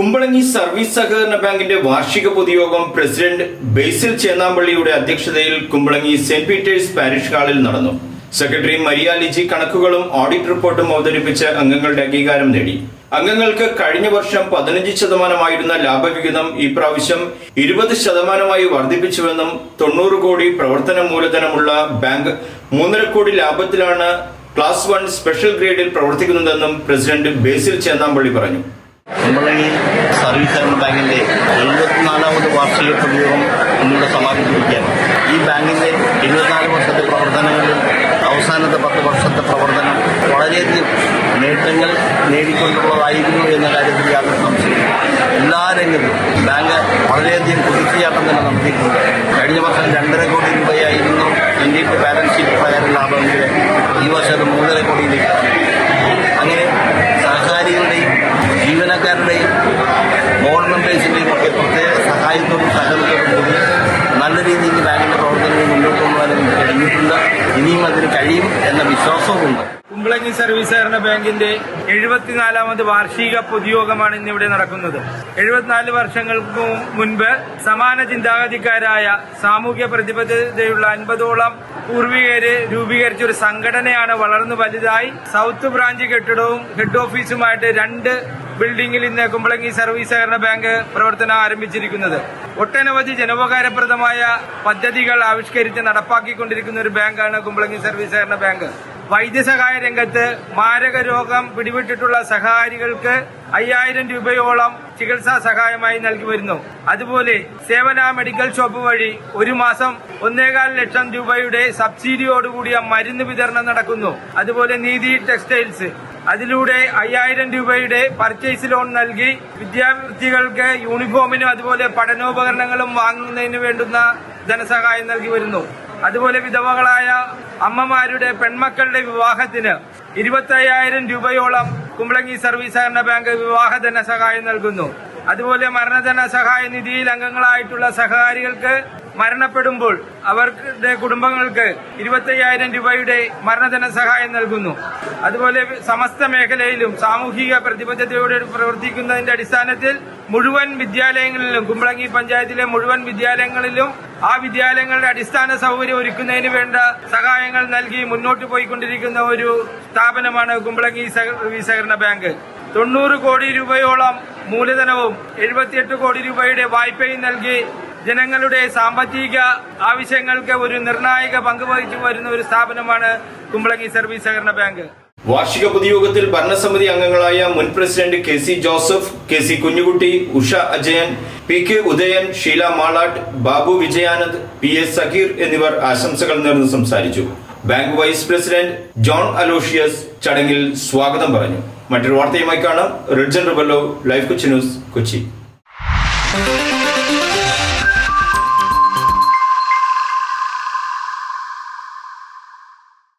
Kumbalangi service സഹകരണ ബാങ്കിന്റെ വാർഷിക പൊതുയോഗം പ്രസിഡന്റ് ബേസിൽ ചേന്നാമ്പള്ളിയുടെ അധ്യക്ഷതയിൽ കുമ്പളങ്ങി സെന്റ് പീറ്റേഴ്സ് പാരിഷ് ഹാളിൽ നടന്നു. സെക്രട്ടറി മരിയ ലിജി കണക്കുകളും ഓഡിറ്റ് റിപ്പോർട്ടും അവതരിപ്പിച്ച് അംഗങ്ങളുടെ അംഗീകാരം നേടി. അംഗങ്ങൾക്ക് കഴിഞ്ഞ വർഷം പതിനഞ്ച് ശതമാനമായിരുന്ന ലാഭവിഹിതം ഈ പ്രാവശ്യം ഇരുപത് ശതമാനമായി വർദ്ധിപ്പിച്ചുവെന്നും തൊണ്ണൂറ് കോടി പ്രവർത്തന മൂലധനമുള്ള ബാങ്ക് മൂന്നര കോടി ലാഭത്തിലാണ് ക്ലാസ് വൺ സ്പെഷ്യൽ ഗ്രേഡിൽ പ്രവർത്തിക്കുന്നതെന്നും പ്രസിഡന്റ് ബേസിൽ ചേന്നാമ്പള്ളി പറഞ്ഞു. കുമ്പളങ്ങി സർവീസ് സഹകരണ ബാങ്കിന്റെ എഴുപത്തിനാലാമത് വാർഷിക പ്രതിയോഗം ഇന്നിവിടെ സമാപിച്ചിരിക്കുകയാണ്. ഈ ബാങ്കിന്റെ എഴുപത്തിനാല് വർഷത്തെ പ്രവർത്തനങ്ങളിൽ അവസാനത്തെ പത്ത് വർഷത്തെ പ്രവർത്തനം വളരെയധികം നേട്ടങ്ങൾ നേടിക്കൊണ്ടുള്ളതായിരുന്നു എന്ന കാര്യത്തിൽ യാതൊരു സംശയമില്ല എല്ലാ രംഗത്തും ബാങ്ക് വളരെയധികം കുതിച്ചുചാട്ടം തന്നെ നടത്തിയിട്ടുണ്ട്. കഴിഞ്ഞ വർഷം രണ്ടര കോടി രൂപയായിരുന്നു ഇന്ത്യയുടെ ബാലൻസ് ഷീറ്റ് പ്രകാരം ലാഭമെങ്കിൽ ഈ വർഷം മൂന്നര കോടിയിലേക്ക് കഴിയും എന്ന വിശ്വാസവുമുണ്ട്. കുമ്പളങ്ങി സർവീസ് സഹകരണ ബാങ്കിന്റെ എഴുപത്തിനാലാമത് വാർഷിക പൊതുയോഗമാണ് ഇന്നിവിടെ നടക്കുന്നത്. എഴുപത്തിനാല് വർഷങ്ങൾക്ക് മുൻപ് സമാന ചിന്താഗതിക്കാരായ സാമൂഹ്യ പ്രതിബദ്ധതയുള്ള അൻപതോളം പൂർവികര് രൂപീകരിച്ച ഒരു സംഘടനയാണ് വളർന്നു വലുതായി. സൗത്ത് ബ്രാഞ്ച് കെട്ടിടവും ഹെഡ് ഓഫീസുമായിട്ട് രണ്ട് ബിൽഡിംഗിൽ ഇന്ന് കുമ്പളങ്ങി സർവീസ് സഹകരണ ബാങ്ക് പ്രവർത്തനം ആരംഭിച്ചിരിക്കുന്നത്. ഒട്ടനവധി ജനോപകാരപ്രദമായ പദ്ധതികൾ ആവിഷ്കരിച്ച് നടപ്പാക്കിക്കൊണ്ടിരിക്കുന്ന ഒരു ബാങ്കാണ് കുമ്പളങ്ങി സർവീസ് സഹകരണ ബാങ്ക്. വൈദ്യസഹായ രംഗത്ത് മാരക രോഗം പിടിപെട്ടിട്ടുള്ള സഹകാരികൾക്ക് അയ്യായിരം രൂപയോളം ചികിത്സാ സഹായമായി നൽകി വരുന്നു. അതുപോലെ സേവന മെഡിക്കൽ ഷോപ്പ് വഴി ഒരു മാസം ഒന്നേകാൽ ലക്ഷം രൂപയുടെ സബ്സിഡിയോടുകൂടിയ മരുന്ന് വിതരണം നടക്കുന്നു. അതുപോലെ നീതി ടെക്സ്റ്റൈൽസ് അതിലൂടെ അയ്യായിരം രൂപയുടെ പർച്ചേസ് ലോൺ നൽകി വിദ്യാർത്ഥികൾക്ക് യൂണിഫോമിനും അതുപോലെ പഠനോപകരണങ്ങളും വാങ്ങുന്നതിന് വേണ്ടുന്ന ധനസഹായം നൽകി വരുന്നു. അതുപോലെ വിധവകളായ അമ്മമാരുടെ പെൺമക്കളുടെ വിവാഹത്തിന് ഇരുപത്തയ്യായിരം രൂപയോളം കുമ്പളങ്ങി സർവീസ് സഹകരണ ബാങ്ക് വിവാഹ ധനസഹായം നൽകുന്നു. അതുപോലെ മരണധന സഹായ നിധിയിൽ അംഗങ്ങളായിട്ടുള്ള സഹകാരികൾക്ക് മരണപ്പെടുമ്പോൾ അവരുടെ കുടുംബങ്ങൾക്ക് ഇരുപത്തയ്യായിരം രൂപയുടെ മരണധന സഹായം നൽകുന്നു. അതുപോലെ സമസ്ത മേഖലയിലും സാമൂഹിക പ്രതിബദ്ധതയോടെ പ്രവർത്തിക്കുന്നതിന്റെ അടിസ്ഥാനത്തിൽ മുഴുവൻ വിദ്യാലയങ്ങളിലും കുമ്പളങ്ങി പഞ്ചായത്തിലെ മുഴുവൻ വിദ്യാലയങ്ങളിലും ആ വിദ്യാലയങ്ങളുടെ അടിസ്ഥാന സൗകര്യം ഒരുക്കുന്നതിന് വേണ്ട സഹായങ്ങൾ നൽകി മുന്നോട്ട് പോയിക്കൊണ്ടിരിക്കുന്ന ഒരു സ്ഥാപനമാണ് കുമ്പളങ്ങി സഹകരണ ബാങ്ക്. തൊണ്ണൂറ് കോടി രൂപയോളം മൂലധനവും എഴുപത്തിയെട്ട് കോടി രൂപയുടെ വായ്പയും നൽകി ജനങ്ങളുടെ സാമ്പത്തിക ആവശ്യങ്ങൾക്ക് ഒരു നിർണായക പങ്ക് വഹിച്ചു വരുന്ന ഒരു സ്ഥാപനമാണ് കുമ്പളങ്ങി സർവീസ് സഹകരണ ബാങ്ക്. വാർഷിക പൊതുയോഗത്തിൽ ഭരണസമിതി അംഗങ്ങളായ മുൻ president K C Joseph K C Kunjukutty Usha Ajayan P K Udayan Sheela Malattu Babu Vijayanand P S Zaheer എന്നിവർ ആശംസകൾ നേർന്ന് സംസാരിച്ചു. Bank vice president John Aloysius ചടങ്ങിൽ സ്വാഗതം പറഞ്ഞു. മറ്റൊരു വാർത്തയുമായി കാണാം. Ridjan Rebello life Kochi news Kochi.